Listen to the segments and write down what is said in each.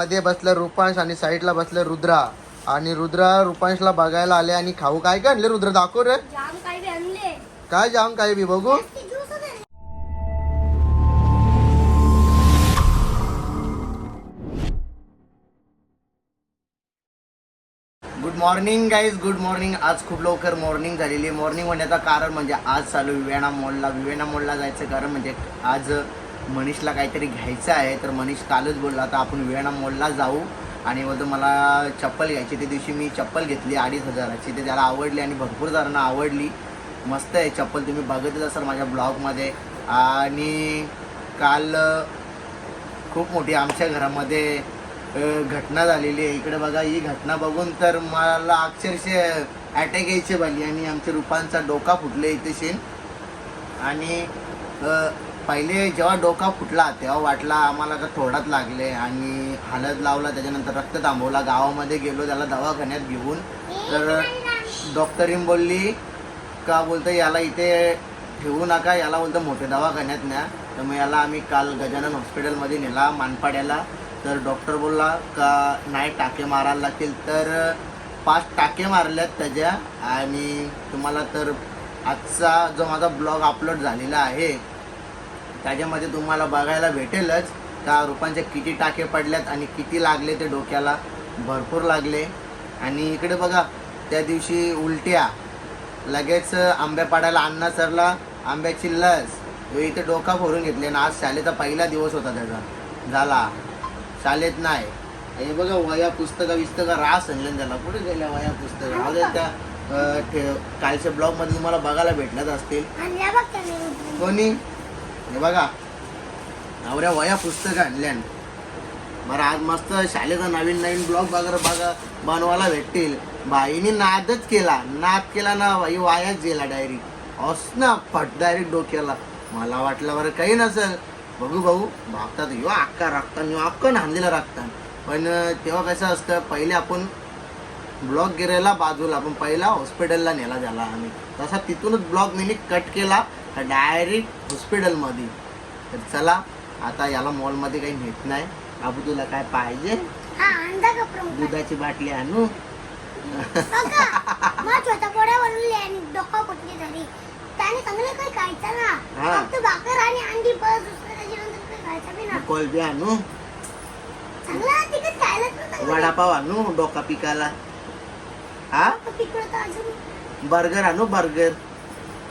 मध्ये बसलं रुपांश आणि साईडला बसलं रुद्रा. आणि रुद्रा रुपांशला बघायला आले आणि खाऊ काय काय आणले? रुद्र दाखव रे. काय जाम काय बी बघू? Good morning guys good morning आज खूप लवकर मॉर्निंग झालेली मॉर्निंग होण्याचं कारण म्हणजे आज चालू विवेणा मॉलला विवेणा मॉलला जायचं कारण म्हणजे आज मनीषला काहीतरी घ्यायचं आहे तर मनीष कालच बोलला तर आपण वेळा मॉलला जाऊ. आणि मग मला चप्पल घ्यायची त्या दिवशी मी चप्पल घेतली अडीच हजाराची. ते त्याला आवडली आणि भरपूर जणांना आवडली. मस्त आहे चप्पल तुम्ही बघतच असाल माझ्या ब्लॉगमध्ये. आणि काल खूप मोठी आमच्या घरामध्ये घटना झालेली आहे. इकडे बघा ही घटना बघून तर मला अक्षरशः अटॅक यायचे बाली आणि आमच्या रुपांचा डोका फुटले इथे शेन आणि पहिले जेव्हा डोका फुटला तेव्हा वाटला आम्हाला का थोडाच लागले आणि हलत लावला त्याच्यानंतर रक्त थांबवला. गावामध्ये गेलो त्याला दवाखान्यात घेऊन. तर डॉक्टरीन बोलली का बोलतं याला इथे ठेवू नका याला बोलतं मोठे दवाखान्यात न्या. तर मग याला आम्ही काल गजानन हॉस्पिटलमध्ये नेला मानपाड्याला. तर डॉक्टर बोलला का नाही टाके मारायला लागतील? तर पाच टाके मारल्यात त्याच्या आणि तुम्हाला तर आजचा जो माझा ब्लॉग अपलोड झालेला आहे त्याच्यामध्ये तुम्हाला बघायला भेटेलच का रुपांचे किती टाके पडल्यात आणि किती लागले ते डोक्याला. भरपूर लागले. आणि इकडे बघा त्या दिवशी उलट्या लगेच आंब्या पाडायला अण्णा सरला आंब्याची लस इथे डोका फोडून घेतले. ना आज शाळेचा पहिला दिवस होता त्याचा. झाला. शाळेत नाही. हे बघा वया पुस्तकं विस्तकं रास आणलं त्याला. कुठे गेल्या वया पुस्तकं? त्या कालच्या ब्लॉगमध्ये तुम्हाला बघायला भेटल्याच असतील. कोणी? हे बघा. नवऱ्या वया पुस्तक आणल्यान. बरं आज मस्त शाळेचा नवीन नवीन ब्लॉग वगैरे बघा बनवायला भेटतील. बाईनी नादच केला. नाद केला ना बाई वायाच गेला डायरेक्ट अस ना फट डायरेक्ट डोक्याला. मला वाटलं बरं काही नसेल. बघू भाऊ भारतात यो अक्का राखतान यो अक्का नांदीला राखतान पण तेव्हा कसं असतं पहिले आपण ब्लॉग गिरायला बाजूला आपण पहिला हॉस्पिटलला नेला त्याला आम्ही. तसा तिथूनच ब्लॉग मी कट केला डायरेक्ट हॉस्पिटलमध्ये. तर चला आता याला मॉलमध्ये काही नेत नाही. बाबू तुला काय पाहिजे? हा दुधाची बाटली आणू? तरी कोलबी आणू. वडापाव आणू? डोका पिकाला? हा? तिकडं तर अजून बर्गर आणू बर्गर?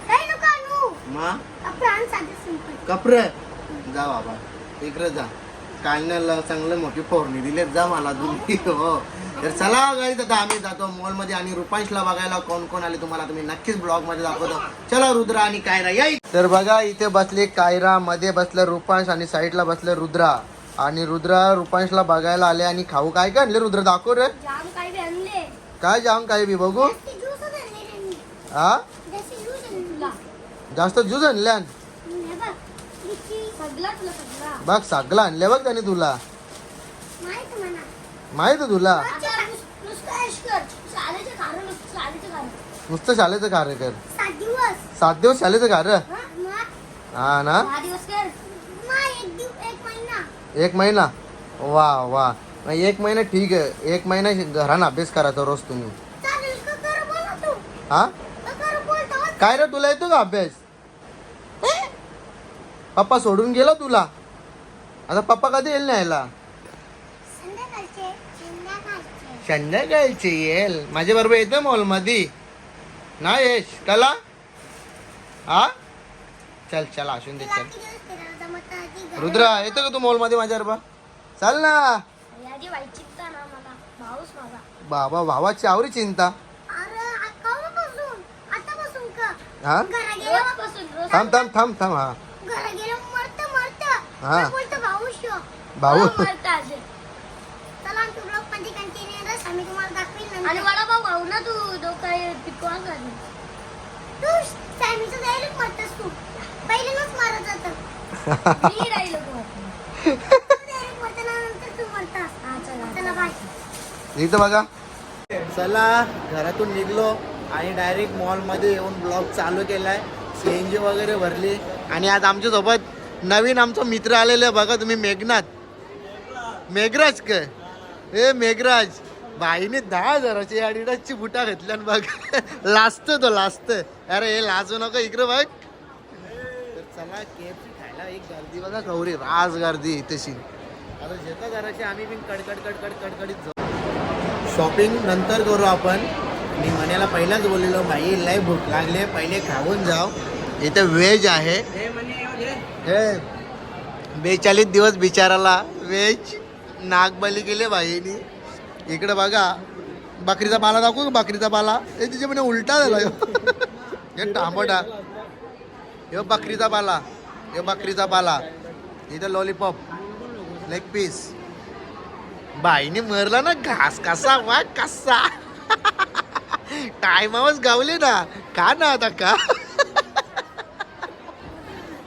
नको आणू. साधे सिंपल कपरे जा बाबा इकडे जा. कालण्याला चांगलं मोठी फोडणी दिली जा मला तुम्ही. हो. तर चला गाईज आता आम्ही जातो मॉलमध्ये आणि रुपांशला बघायला कोण कोण आले तुम्हाला तुम्ही नक्कीच ब्लॉगमध्ये दाखवतो. चला रुद्रा आणि कायरा या तर बघा इथे बसले कायरा मध्ये बसलं रुपांश आणि साईडला बसलं रुद्रा. आणि रुद्रा रुपांशला बघायला आले आणि खाऊ काय काय आणले? रुद्र दाखव रे. जाम बी आणले? काय जाम काय बी बघू? हा जास्ती ज्यूस आणले तुला. जास्त ज्यूस आणल्यान हे बघ सगळा आणले बघ त्याने तुला. माहीत तुला? नुसतं शाळेचे कार्य कर. सात दिवस. शाळेचं कार्य हा, ना? एक महिना? वा वा. एक महिना ठीक आहे. एक महिना घरानं अभ्यास करायचा रोज तुम्ही. चालेल का कर बोला तू. हा? काय रे तुला येतो का अभ्यास? पप्पा सोडून गेला तुला? आता पप्पा कधी येईल न्यायला? संध्याकाळचे येईल. माझ्या बरोबर येतं मॉलमध्ये. ना यश? कला हा? चल चल असून दे चल. रुद्रा येतो का तू मॉलमध्ये माझ्या बरोबर? चल ना. चिंता ना मला. भाऊच माझा. बाबा भावाची आवरी चिंता. अरे आतापासून का? हा? घरा गेल्यापासून रोज थांब थांब थांब थांब हा. घरा गेल्या मरत मरत. हा. बोलतो भाऊ भाऊ? चला तू ब्लॉगमध्ये कंटिन्यू रस आम्ही तुम्हाला दाखवेल आणि वडापाव खाऊ ना तू पिकवा तू सॅमीचं डायरेक्ट मरतस तू. पहिल्यांदाच मारत जात मी राहिलो तू डायरेक्ट मरताना नंतर तू मरतास चला बाय इथं बघा. चला घरातून निघलो आणि डायरेक्ट मॉलमध्ये येऊन ब्लॉग चालू केलाय. सी एन जी वगैरे भरली. आणि आज आमच्यासोबत नवीन आमचा मित्र आलेले आहे. बघा तुम्ही मेघनाथ. मेघराज क ए मेघराज. बाईने दहा हजाराची अडिडासची बुटा घेतल्या बघ. लाजतो तो लाजत अरे हे लाजू नको इकडे बघ. तर चला केएफसी खायला एक गर्दी. बघा गौरी राज गर्दी तशी आता जेता घराची आम्ही पण कडकड कडकड कडकडीत शॉपिंग नंतर करू आपण. मी मण्याला पहिलाच बोललेलो भाई लय भूक लागले पहिले खाऊन जाऊ इथे व्हेज आहे. हे बेचाळीस दिवस बिचाराला व्हेज नागबली गेले भाईनी इकडे बघा बकरीचा पाला दाखवू बकरीचा पाला? हे तिच्या म्हणजे उलटा झाला. हे टामोटा ह्यो बकरीचा पाला ह्यो बकरीचा पाला. इथं लॉलीपॉप लेग पीस बाईने मरला ना घास कसा वा कसा? टायमावच गावले ना. का ना आता का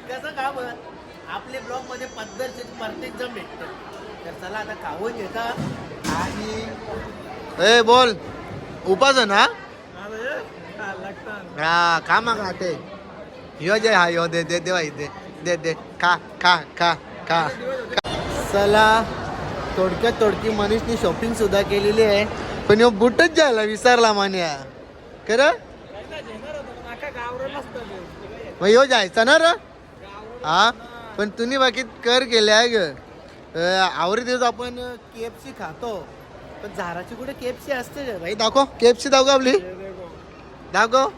कसं का बरं? आपले ब्लॉगमध्ये पद्धतशीर प्रत्येक जण भेटतो तर चला आता खाऊन घेता. आणि ए बोल. उपास ना? हा खा मग खाते यो जे हा यो दे दे दे दे दे दे. खा खा खा खा. चला. थोडक्यात थोडकी मनीषनी शॉपिंग सुद्धा केलेली आहे. पण यो बुटच झाला विसरला मान्या. खरं? मग यो जायचा ना र? हा? पण तुम्ही बाकी कर केल्या ग. आवरी दिवस आपण के एफ सी खातो. पण झाराची कुठे के एफ सी असते भाई दाखव. के एफ सी दाखव आपली. दाखव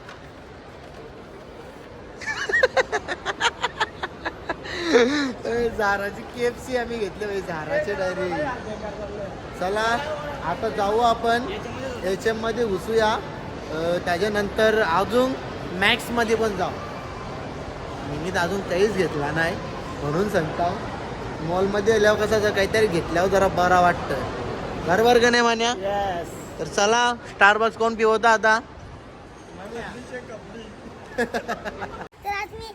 ए, झाराची के एफ सी आम्ही घेतली भाई झाराची डायरी. चला आता जाऊ आपण. एच एममध्ये घुसूया. त्याच्यानंतर अजून मॅक्समध्ये पण जाऊ. मिनीत अजून काहीच घेतला नाही म्हणून सांगता. मॉलमध्ये आल्यावर कसं जर काहीतरी घेतल्यावर जरा बरा वाटतं. बरोबर का नाही मान्या? तर चला स्टारबक्स कोण पिवता आता? तर आज मी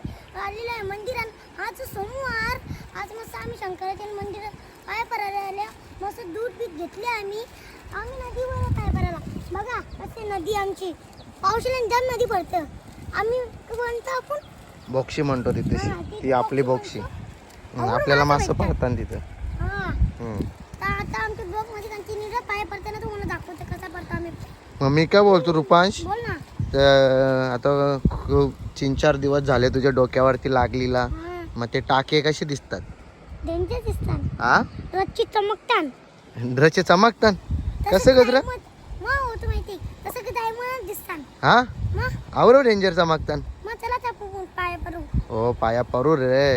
आलेलो आहे मंदिरात. आज सोमवार. आज मस्त आम्ही शंकराच्या मंदिरात पाय परायला आल्या मस्त दूध बीत घेतले आम्ही. आम्ही नदीवर पाय परायला बघा कसे नदी आमची. पावसाळ्यात जाम नदी पडतं. आम्ही म्हणतो आपण? बॉक्सी म्हणतो तिथे. ती आपली बॉक्सी हम्म, आपल्याला मासं पडतात तिथं. हा. हम्म. तर आता आमच्या ब्लॉगमध्ये कंटिन्यू पाय पडताना तुम्हाला दाखवतो कसा पडतो आम्ही. मग मी काय बोलतो रुपांश? बोल ना. तर आता खूप तीन चार दिवस झाले तुझ्या डोक्यावरती लागलीला. हा. मग ते टाके कसे दिसतात? डेंजर दिसतात. हा रच्ची चमकतात कसं गजरा मग होतं माहिती तसं की डायमंड दिसतात. हा? मग? आवरो डेंजर चमकतात मग चला त्या पाय पडू. हो पाया परू रे.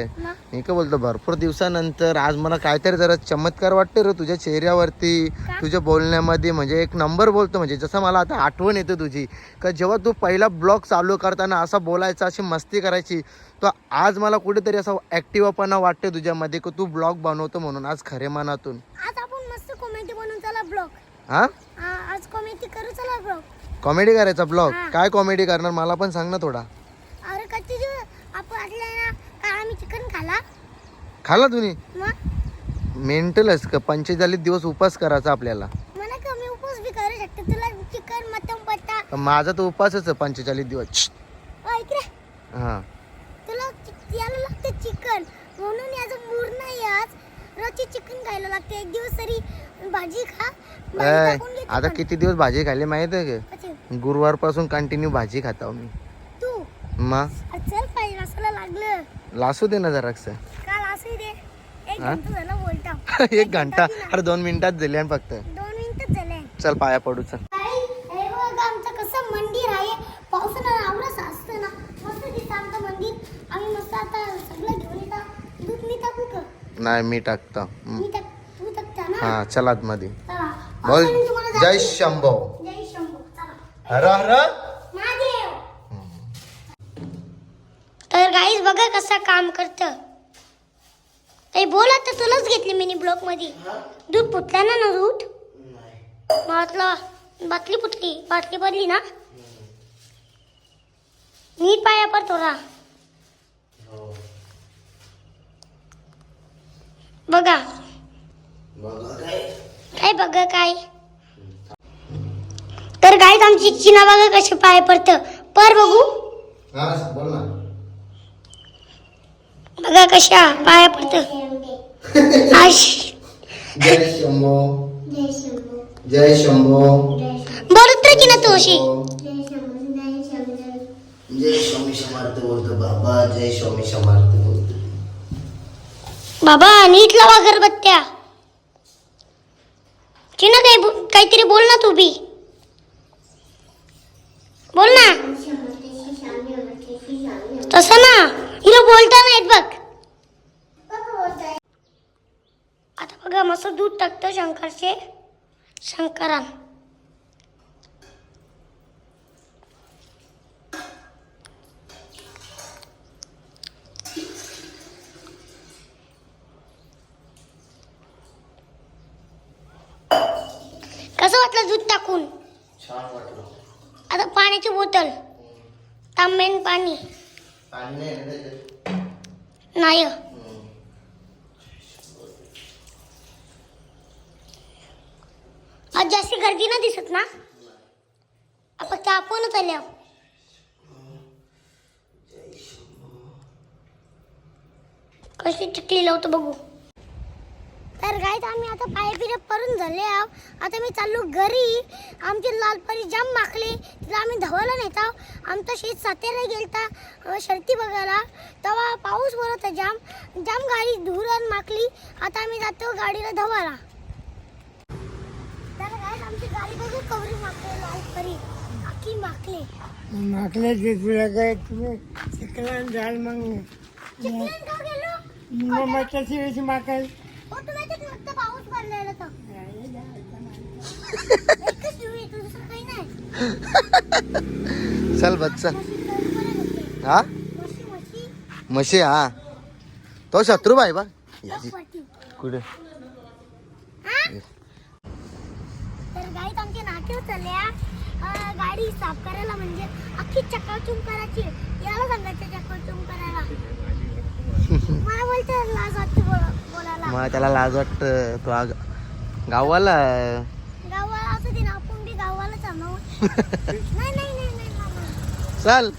मी काय बोलतो भरपूर दिवसानंतर आज मला काहीतरी जरा चमत्कार वाटते रे तुझ्या चेहऱ्यावरती का? तुझ्या बोलण्यामध्ये. म्हणजे एक नंबर बोलतो म्हणजे जसं मला आता आठवण येते तुझी का जेव्हा तू पहिला ब्लॉग चालू करताना असा बोलायचा अशी मस्ती करायची तर आज मला कुठेतरी असा ॲक्टिव्हपणा वाटते तुझ्यामध्ये की तू ब्लॉग बनवतो म्हणून आज खरे मनातून. आज आपण मस्त कॉमेडी बनवून चला ब्लॉग. हा? आज कॉमेडी करू चला ब्लॉग. कॉमेडी करायचा ब्लॉग. काय कॉमेडी करणार? मला पण सांग ना थोडा. अरे कच्ची आपण चिकन खाला? खाला तुम्ही? मग? मेंटलच का? पंचेचाळीस दिवस उपास करायचा आपल्याला. मला कमी उपवास बी करू शकते. तुला चिकन मटन माझा तर उपासच आहे पंचेचाळीस दिवस. ऐक रे हा. तुला चि- याला लागते चिकन म्हणून याचं मूड नाही आज. रोजची चिकन खायला लागते. एक दिवस तरी भाजी खा. भाजी ए, टाकून घे आता चिकन. किती दिवस भाजी खाल्ली माहीत आहे अच्छा, का? गुरुवारपासून कंटिन्यू भाजी खाता मी. तू? मग? चल पाहिजे लागलं. लासू दे ना जराक्स दे? एक? घंटा झाला बोलता. एक घंटा. अरे दोन मिनिटात दिले आणि फक्त. झाले. चल पाया पडू चल. नाही मी टाकतो. हा चल. आतमध्ये बोल जय. शंभो. जय शंभू. चला. हर हर. गाईज बघा कसं काम करत. काही बोल आता तुलाच घेतली मिनी ब्लॉकमध्ये दूध फुटला ना ना दूध म्हटलं बाटली फुटली बाटली पडली ना? नीट पाया पर थोडा. बघा. काय? बघा काय? तर गाईत आमची चिना बघा कशी पाय पडत. पर बघू. बोल ना. बघा कशा पाया पडत. आश. जय शंभो. जय शंभो. बरोबर की ना तू अशी? जय स्वामी समर्थ बोलतो बाबा जय स्वामी समर्थ बोलतो. बाबा नीट लावा अगरबत्त्या चिना काही काहीतरी बोल ना तू बी. बोल ना. तसं ना. हिला बोलता नाही येत बघ आता बघा मस्त दूध टाकतो शंकरचे. शंकरान कसं वाटलं दूध टाकून? छान वाटलं. आता पाण्याची बोतल. तांबेन पाणी. पाणी नाही ना त्याच्यात? नाही. हम्म. आज जास्ती गर्दी ना दिसत ना? फक्त आपणच आल्या. कशी टिकली लावतो बघू. तर गाईत आम्ही आता पाय पिरे परून झाले आहो. आता मी चाललो घरी. आमची लालपरी जाम माखली. तिला आम्ही धवायला नेता आमचं शेत सातेला गेलता शर्ती बघायला. तेव्हा पाऊस पडत होता जाम. जाम गाडी धुरण माखली. आता आम्ही जातो गाडीला धवायला. तर गाईत आमची गाडी बघू कवरी माखली लालपरी. अख्खी माखली. मागल्या तुला काय तुम्ही? शिकला जाल मग. माकाय चल बरं नसते. हा? म्हशी हा. तो शत्रू बाई बा. कुठे? हा? तर गाईत आमचे गाडी साफ करायला म्हणजे अख्खी चकाचूम करायची. याला सांगायचं चकाचूम करायला. मला बोलते लाज वाटते मग त्याला लाज वाटत. तो आग- गावाला गावाला असं आपण बी गावाला. चल.